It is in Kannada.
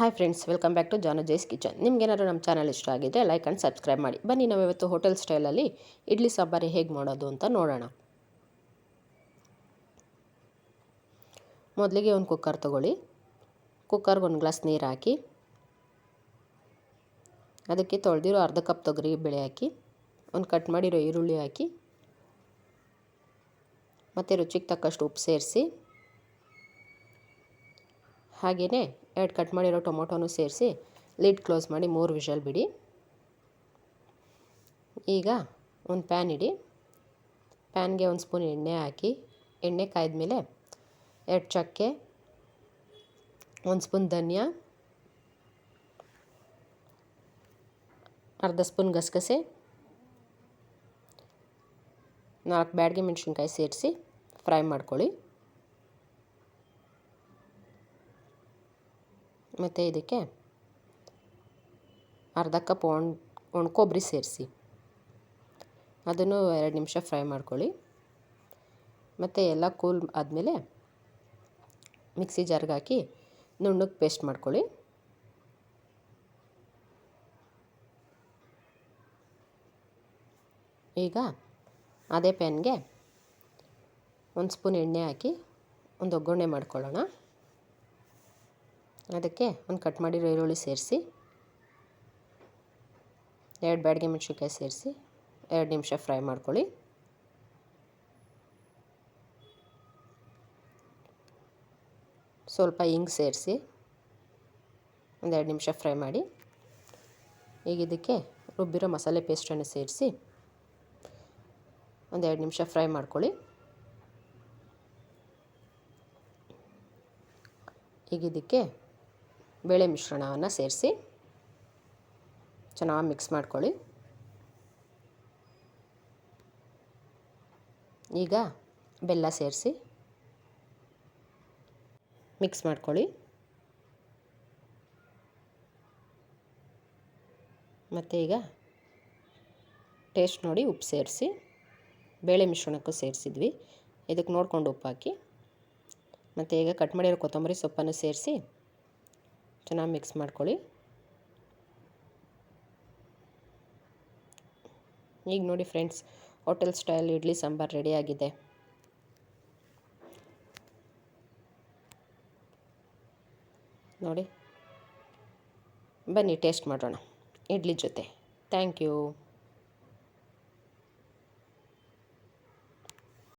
Hi friends welcome back to Janu Jai's kitchen ನಿಮ್ಗೇನಾದ್ರು ನಮ್ಮ ಚಾನಲ್ ಇಷ್ಟ ಆಗಿದ್ದರೆ ಲೈಕ್ ಆ್ಯಂಡ್ ಸಬ್ಸ್ಕ್ರೈಬ್ ಮಾಡಿ. ಬನ್ನಿ ನಾವು ಇವತ್ತು ಹೋಟೆಲ್ ಸ್ಟೈಲಲ್ಲಿ ಇಡ್ಲಿ ಸಾಂಬಾರು ಹೇಗೆ ಮಾಡೋದು ಅಂತ ನೋಡೋಣ. ಮೊದಲಿಗೆ ಒಂದು ಕುಕ್ಕರ್ ತೊಗೊಳ್ಳಿ. ಕುಕ್ಕರ್ಗೆ ಒಂದು ಗ್ಲಾಸ್ ನೀರು ಹಾಕಿ. ಅದಕ್ಕೆ ತೊಳೆದಿರೋ ಅರ್ಧ ಕಪ್ ತೊಗರಿ ಬೇಳೆ ಹಾಕಿ. ಒಂದು ಕಟ್ ಮಾಡಿರೋ ಈರುಳ್ಳಿ ಹಾಕಿ. ಮತ್ತು ರುಚಿಗೆ ತಕ್ಕಷ್ಟು ಉಪ್ಪು ಸೇರಿಸಿ. ಹಾಗೆಯೇ ಎರಡು ಕಟ್ ಮಾಡಿರೋ ಟೊಮೊಟೊನೂ ಸೇರಿಸಿ ಲಿಡ್ ಕ್ಲೋಸ್ ಮಾಡಿ ಮೂರು ವಿಷಲ್ ಬಿಡಿ. ಈಗ ಒಂದು ಪ್ಯಾನ್ ಇಡಿ. ಪ್ಯಾನ್ಗೆ ಒಂದು ಸ್ಪೂನ್ ಎಣ್ಣೆ ಹಾಕಿ, ಎಣ್ಣೆ ಕಾಯ್ದ ಮೇಲೆ ಎರಡು ಚಕ್ಕೆ, ಒಂದು ಸ್ಪೂನ್ ಧನಿಯಾ, ಅರ್ಧ ಸ್ಪೂನ್ ಗಸಗಸೆ, ನಾಲ್ಕು ಬ್ಯಾಡ್ಗೆ ಮೆಣಸಿನ್ಕಾಯಿ ಸೇರಿಸಿ ಫ್ರೈ ಮಾಡ್ಕೊಳ್ಳಿ. ಮತ್ತು ಇದಕ್ಕೆ ಅರ್ಧ ಕಪ್ ಒಣ ಒಣ ಕೊಬ್ಬರಿ ಸೇರಿಸಿ. ಅದನ್ನು ಎರಡು ನಿಮಿಷ ಫ್ರೈ ಮಾಡ್ಕೊಳ್ಳಿ. ಮತ್ತು ಎಲ್ಲ ಕೂಲ್ ಆದಮೇಲೆ ಮಿಕ್ಸಿ ಜಾರ್ಗೆ ಹಾಕಿ ನುಣ್ಣಗೆ ಪೇಸ್ಟ್ ಮಾಡ್ಕೊಳ್ಳಿ. ಈಗ ಅದೇ ಪ್ಯಾನ್ಗೆ ಒಂದು ಸ್ಪೂನ್ ಎಣ್ಣೆ ಹಾಕಿ ಒಂದು ಒಗ್ಗರಣೆ ಮಾಡ್ಕೊಳ್ಳೋಣ. ಅದಕ್ಕೆ ಒಂದು ಕಟ್ ಮಾಡಿರೋ ಈರುಳ್ಳಿ ಸೇರಿಸಿ, ಎರಡು ಬ್ಯಾಡ್ಗೆ ಮೆಣಸಿನ್ಕಾಯಿ ಸೇರಿಸಿ, ಎರಡು ನಿಮಿಷ ಫ್ರೈ ಮಾಡ್ಕೊಳ್ಳಿ. ಸ್ವಲ್ಪ ಹಿಂಗ್ ಸೇರಿಸಿ ಒಂದೆರಡು ನಿಮಿಷ ಫ್ರೈ ಮಾಡಿ, ಈಗ ಇದಕ್ಕೆ ರುಬ್ಬಿರೋ ಮಸಾಲೆ ಪೇಸ್ಟನ್ನು ಸೇರಿಸಿ ಒಂದೆರಡು ನಿಮಿಷ ಫ್ರೈ ಮಾಡ್ಕೊಳ್ಳಿ. ಈಗ ಇದಕ್ಕೆ ಬೇಳೆ ಮಿಶ್ರಣವನ್ನು ಸೇರಿಸಿ ಚೆನ್ನಾಗಿ ಮಿಕ್ಸ್ ಮಾಡ್ಕೊಳ್ಳಿ. ಈಗ ಬೆಲ್ಲ ಸೇರಿಸಿ ಮಿಕ್ಸ್ ಮಾಡ್ಕೊಳ್ಳಿ. ಮತ್ತು ಈಗ ಟೇಸ್ಟ್ ನೋಡಿ ಉಪ್ಪು ಸೇರಿಸಿ ಬೇಳೆ ಮಿಶ್ರಣಕ್ಕೂ ಸೇರಿಸಿದ್ವಿ. ಇದಕ್ಕೆ ನೋಡಿಕೊಂಡು ಉಪ್ಪು ಹಾಕಿ. ಮತ್ತು ಈಗ ಕಟ್ ಮಾಡಿರೋ ಕೊತ್ತಂಬರಿ ಸೊಪ್ಪನ್ನು ಸೇರಿಸಿ ಚೆನ್ನಾಗಿ ಮಿಕ್ಸ್ ಮಾಡ್ಕೊಳ್ಳಿ. ಈಗ ನೋಡಿ friends, hotel style idli sambar ರೆಡಿಯಾಗಿದೆ ನೋಡಿ, ಬನ್ನಿ ಟೇಸ್ಟ್ ಮಾಡೋಣ, ಇಡ್ಲಿ ಜೊತೆ. Thank you.